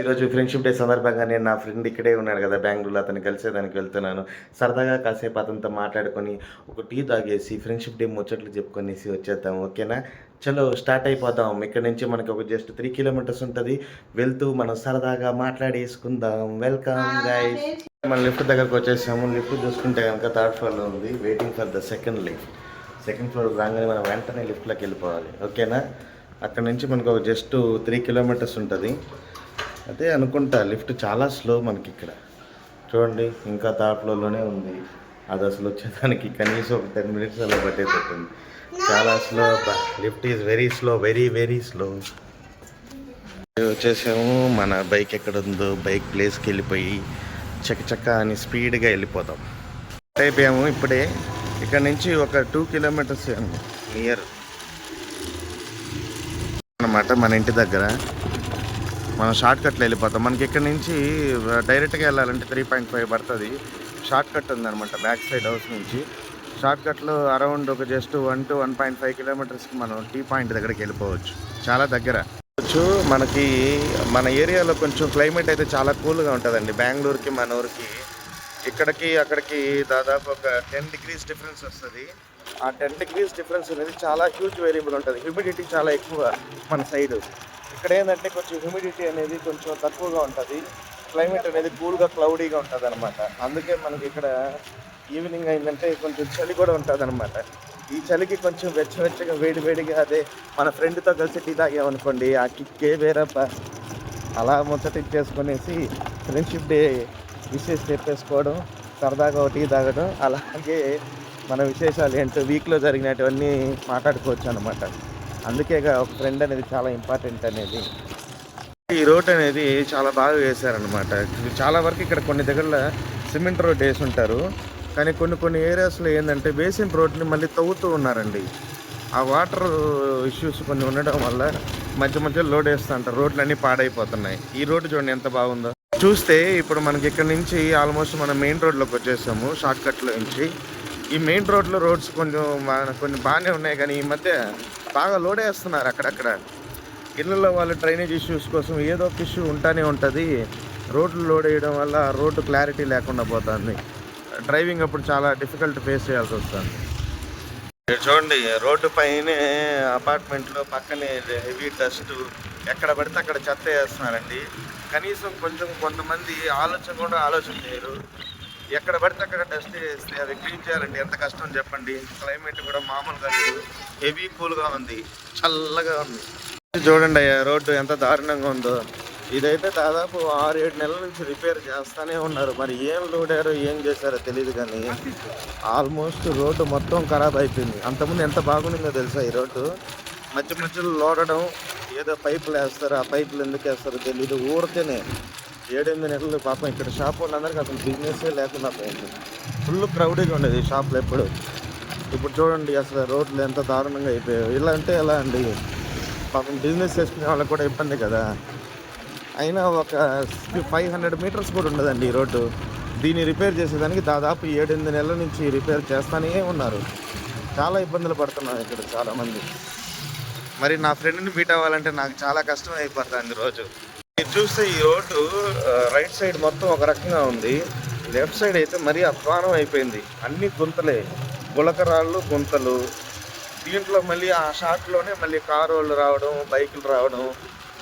ఈరోజు friendship day సందర్భంగా నేను నా ఫ్రెండ్ ఇక్కడే ఉన్నాడు కదా బెంగళూరులో అతను కలిసేదానికి వెళ్తున్నాను. సరదాగా కాసేపు అతనితో మాట్లాడుకొని ఒక టీ తాగేసి ఫ్రెండ్షిప్ డే ముచ్చట్లు చెప్పుకొనేసి వచ్చేద్దాం ఓకేనా? చలో స్టార్ట్ అయిపోదాం. ఇక్కడ నుంచి మనకి ఒక జస్ట్ త్రీ కిలోమీటర్స్ ఉంటుంది. వెళ్తూ మనం సరదాగా మాట్లాడేసుకుందాం. వెల్కమ్ గైస్ మన లిఫ్ట్ దగ్గరకు వచ్చేసాము. లిఫ్ట్ చూసుకుంటే కనుక థర్డ్ ఫ్లోర్లో ఉంది. Waiting for the second lift second floor రాగానే మనం వెంటనే లిఫ్ట్లోకి వెళ్ళిపోవాలి ఓకేనా? అక్కడ నుంచి మనకు ఒక జస్ట్ త్రీ కిలోమీటర్స్ ఉంటుంది. అదే అనుకుంటా లిఫ్ట్ చాలా స్లో మనకి ఇక్కడ చూడండి ఇంకా థర్డ్ ఉంది. అది అసలు వచ్చేదానికి కనీసం ఒక టెన్ మినిట్స్ అలా పట్టేటట్టుంది. చాలా slow lift is very slow very very slow. వచ్చేసాము మన బైక్ ఎక్కడ ఉందో బైక్ ప్లేస్కి వెళ్ళిపోయి చకచక అని స్పీడ్గా వెళ్ళిపోతాం. అయిపోయాము ఇప్పుడే. ఇక్కడ నుంచి ఒక టూ కిలోమీటర్స్ నియర్. అన్నమాట మన ఇంటి దగ్గర. మనం షార్ట్ కట్లో వెళ్ళిపోతాం. మనకి ఇక్కడ నుంచి డైరెక్ట్గా వెళ్ళాలంటే త్రీ పాయింట్ ఫైవ్ పడుతుంది. షార్ట్ కట్ ఉందన్నమాట బ్యాక్ సైడ్ హౌస్ నుంచి. షార్ట్ కట్లో అరౌండ్ ఒక just one two one point five కిలోమీటర్స్కి మనం టీ పాయింట్ దగ్గరికి వెళ్ళిపోవచ్చు. చాలా దగ్గర. మనకి మన ఏరియాలో కొంచెం క్లైమేట్ అయితే చాలా కూల్గా ఉంటుందండి. బెంగళూరుకి మన ఊరికి ఇక్కడికి అక్కడికి దాదాపు ఒక టెన్ డిగ్రీస్ డిఫరెన్స్ వస్తుంది. ఆ టెన్ డిగ్రీస్ డిఫరెన్స్ అనేది చాలా హ్యూజ్ వేరియబుల్ ఉంటుంది. హ్యూమిడిటీ చాలా ఎక్కువ మన సైడ్ ఇక్కడ ఏంటంటే కొంచెం హ్యూమిడిటీ అనేది కొంచెం తక్కువగా ఉంటుంది. క్లైమేట్ అనేది కూల్గా క్లౌడీగా ఉంటుంది అనమాట అందుకే మనకి ఇక్కడ ఈవినింగ్ అయిందంటే కొంచెం చలి కూడా ఉంటుంది అనమాట ఈ చలికి కొంచెం వెచ్చవెచ్చగా వేడి వేడిగా అదే మన ఫ్రెండ్తో కలిసి టీ తాగామనుకోండి ఆ కిక్కే వేరప్ప అలా ముచ్చటిచ్చేసుకునేసి ఫ్రెండ్షిప్ డే విషెస్ చెప్పేసుకోవడం సరదాగా ఒక టీ తాగడం అలాగే మన విశేషాలు ఏంటో వీక్లో జరిగినటువన్నీ మాట్లాడుకోవచ్చు అనమాట అందుకే ఒక ఫ్రెండ్ అనేది చాలా ఇంపార్టెంట్ అనేది. ఈ రోడ్ అనేది చాలా బాగా వేశారనమాట చాలా వరకు ఇక్కడ కొన్ని దగ్గర సిమెంట్ రోడ్ వేసి ఉంటారు. కానీ కొన్ని కొన్ని ఏరియాస్లో ఏంటంటే బేసిన్ రోడ్ని మళ్ళీ తవ్వుతూ ఉన్నారండి. ఆ వాటర్ ఇష్యూస్ కొన్ని ఉండడం వల్ల మధ్య మధ్య లోడ్ వేస్తూ ఉంటారు. రోడ్లు అన్నీ పాడైపోతున్నాయి. ఈ రోడ్డు చూడండి ఎంత బాగుందో. చూస్తే ఇప్పుడు మనకి ఇక్కడ నుంచి ఆల్మోస్ట్ మనం మెయిన్ రోడ్లోకి వచ్చేసాము షార్ట్కట్లో నుంచి. ఈ మెయిన్ రోడ్లో రోడ్స్ కొంచెం కొన్ని బాగానే ఉన్నాయి. కానీ ఈ మధ్య బాగా లోడ్ వేస్తున్నారు అక్కడక్కడ. ఇళ్ళల్లో వాళ్ళు డ్రైనేజ్ ఇష్యూస్ కోసం ఏదో ఒక ఇష్యూ ఉంటానే ఉంటుంది. రోడ్లు లోడ్ వేయడం వల్ల రోడ్డు క్లారిటీ లేకుండా పోతుంది. డ్రైవింగ్ అప్పుడు చాలా డిఫికల్ట్ ఫేస్ చేయాల్సి వస్తుంది. చూడండి రోడ్డు పైనే అపార్ట్మెంట్లో పక్కనే హెవీ డస్ట్ ఎక్కడ పడితే అక్కడ చెత్త వేస్తున్నారండి. కనీసం కొంచెం కొంతమంది ఆలోచన కూడా ఆలోచన చేయరు. ఎక్కడ పడితే అక్కడ డస్ట్ వేస్తే అది క్లీన్ చేయాలండి. ఎంత కష్టం చెప్పండి. క్లైమేట్ కూడా మామూలుగా లేదు. హెవీ కూల్గా ఉంది. చల్లగా ఉంది. చూడండి అయ్యా రోడ్డు ఎంత దారుణంగా ఉందో. ఇదైతే దాదాపు ఆరు ఏడు నెలల నుంచి రిపేర్ చేస్తానే ఉన్నారు. మరి ఏం లోడారో ఏం చేశారో తెలియదు కానీ ఆల్మోస్ట్ రోడ్డు మొత్తం ఖరాబ్ అయిపోయింది. అంతకుముందు ఎంత బాగుండిందో తెలుసా ఈ రోడ్డు? మధ్య మధ్యలో లోడడం ఏదో పైపులు వేస్తారు. ఆ పైపులు ఎందుకు వేస్తారో తెలియదు ఊరితేనే ఏడెనిమిది నెలలు పాపం ఇక్కడ షాప్ వాళ్ళందరికీ అసలు బిజినెస్ లేకుండా పోయింది. ఫుల్ క్రౌడీగా ఉండేది ఈ షాప్లో ఎప్పుడు. ఇప్పుడు చూడండి అసలు రోడ్లు ఎంత దారుణంగా అయిపోయాయి. ఇలా అంటే ఎలా అండి? పాపం బిజినెస్ చేసుకునే వాళ్ళకి కూడా ఇబ్బంది కదా. అయినా ఒక ఫైవ్ హండ్రెడ్ మీటర్స్ కూడా ఉండదండి ఈ రోడ్డు. దీన్ని రిపేర్ చేసేదానికి దాదాపు ఏడెనిమిది నెలల నుంచి రిపేర్ చేస్తానే ఉన్నారు. చాలా ఇబ్బందులు పడుతున్నారు ఇక్కడ చాలామంది. మరి నా ఫ్రెండ్ని మీట్ అవ్వాలంటే నాకు చాలా కష్టం అయిపోతుంది రోజు. మీరు చూస్తే ఈ రోడ్డు రైట్ సైడ్ మొత్తం ఒక రకంగా ఉంది. లెఫ్ట్ సైడ్ అయితే మరీ అధ్వానం అయిపోయింది. అన్ని గుంతలే. గులకరాళ్ళు గుంతలు. దీంట్లో మళ్ళీ ఆ షాట్లోనే మళ్ళీ కారు వాళ్ళు రావడం బైకులు రావడం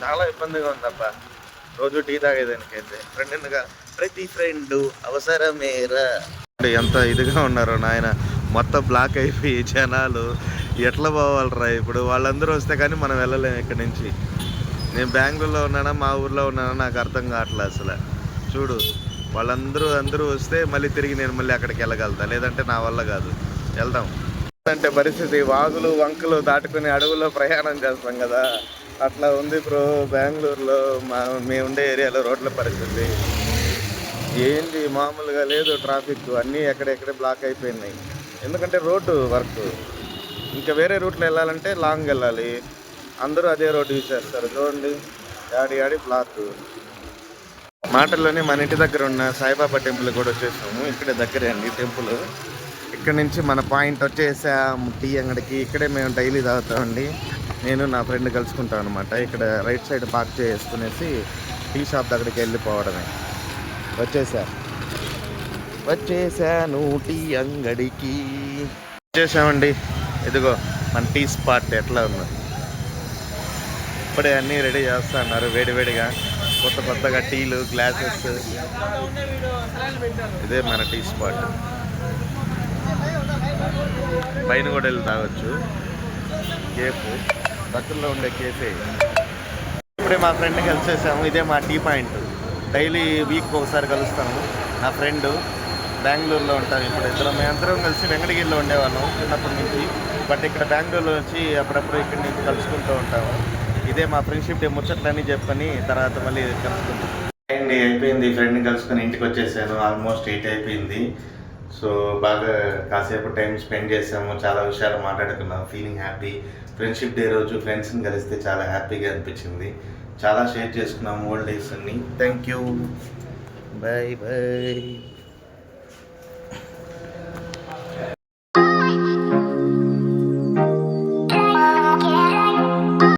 చాలా ఇబ్బందిగా ఉందబ్బా. రోజు టీ తాగేదానికైతే. ఫ్రెండ్గా ప్రతి ఫ్రెండ్ అవసరమేరా. ఎంత ఇదిగా ఉన్నారో నాయన. మొత్తం బ్లాక్ అయిపోయి జనాలు ఎట్లా పోవాలరా ఇప్పుడు? వాళ్ళందరూ వస్తే కానీ మనం వెళ్ళలేము ఇక్కడి నుంచి. నేను బెంగళూరులో ఉన్నానా మా ఊర్లో ఉన్నానా నాకు అర్థం కావట్లేదు అసలు. చూడు వాళ్ళందరూ అందరూ వస్తే మళ్ళీ తిరిగి నేను మళ్ళీ అక్కడికి వెళ్ళగలుగుతా లేదంటే నా వల్ల కాదు. వెళ్దాం. అంటే పరిస్థితి వాగులు వంకలు దాటుకుని అడవుల్లో ప్రయాణం చేస్తాం కదా. అట్లా ఉంది బ్రో బెంగళూరులో మా మేము ఉండే ఏరియాలో రోడ్ల పరిస్థితి. ఏంటి మామూలుగా లేదు ట్రాఫిక్ అన్నీ ఎక్కడెక్కడే బ్లాక్ అయిపోయినాయి. ఎందుకంటే రోడ్డు వర్క్. ఇంకా వేరే రూట్లో వెళ్ళాలంటే లాంగ్ వెళ్ళాలి. అందరూ అదే రోడ్డు యూజ్ చేస్తారు. చూడండి. యాడి యాడి బ్లాక్. మాటల్లోనే మన ఇంటి దగ్గర ఉన్న సాయిబాబా టెంపుల్ కూడా వచ్చేసాము. ఇక్కడే దగ్గరే అండి టెంపుల్. ఇక్కడ నుంచి మన పాయింట్ వచ్చేసా టీ అంగడికి. ఇక్కడే మేము డైలీ తాగుతామండి. నేను నా ఫ్రెండ్ కలుసుకుంటాం అనమాట ఇక్కడ రైట్ సైడ్ పార్క్ చేసుకునేసి టీ షాప్ దగ్గరికి వెళ్ళిపోవడమే. వచ్చేసా. వచ్చేసాను టీ అంగడికి. వచ్చేసామండి. ఇదిగో మన టీ స్పాట్ ఎట్లా ఉంది. ఇప్పుడే అన్నీ రెడీ చేస్తా అన్నారు వేడివేడిగా. కొత్త కొత్తగా టీలు గ్లాసెస్. ఇదే మన టీ స్పాట్. పైన కూడా వెళ్ళి తాగొచ్చు. కేఫ్. దగ్గరలో ఉండే కేఫే. ఇప్పుడే మా ఫ్రెండ్ని కలిసేసాము. ఇదే మా టీ పాయింట్. డైలీ వీక్ ఒకసారి కలుస్తాము. నా ఫ్రెండ్ బెంగళూరులో ఉంటాను ఇప్పుడు ఇద్దరం. మేమందరం కలిసి వెంకటగిరిలో ఉండేవాళ్ళం చిన్నప్పటి నుంచి. బట్ ఇక్కడ బెంగళూరులో వచ్చి అప్పుడప్పుడు ఇక్కడి నుంచి కలుసుకుంటూ ఉంటాము. ఇదే మా ఫ్రెండ్షిప్ డే ముచ్చట్లన్నీ చెప్పుకొని తర్వాత మళ్ళీ కలుసుకుంటాం డే అయిపోయింది ఫ్రెండ్ని కలుసుకొని ఇంటికి వచ్చేసాను ఆల్మోస్ట్ ఎయిట్ అయిపోయింది. సో బాగా కాసేపు టైం స్పెండ్ చేసాము చాలా విషయాలు మాట్లాడుకున్నాం ఫీలింగ్ హ్యాపీ ఫ్రెండ్షిప్ డే రోజు ఫ్రెండ్స్ని కలిస్తే చాలా హ్యాపీగా అనిపించింది. చాలా షేర్ చేసుకున్నాము ఓల్డ్ డేస్ అన్ని. Thank you bye bye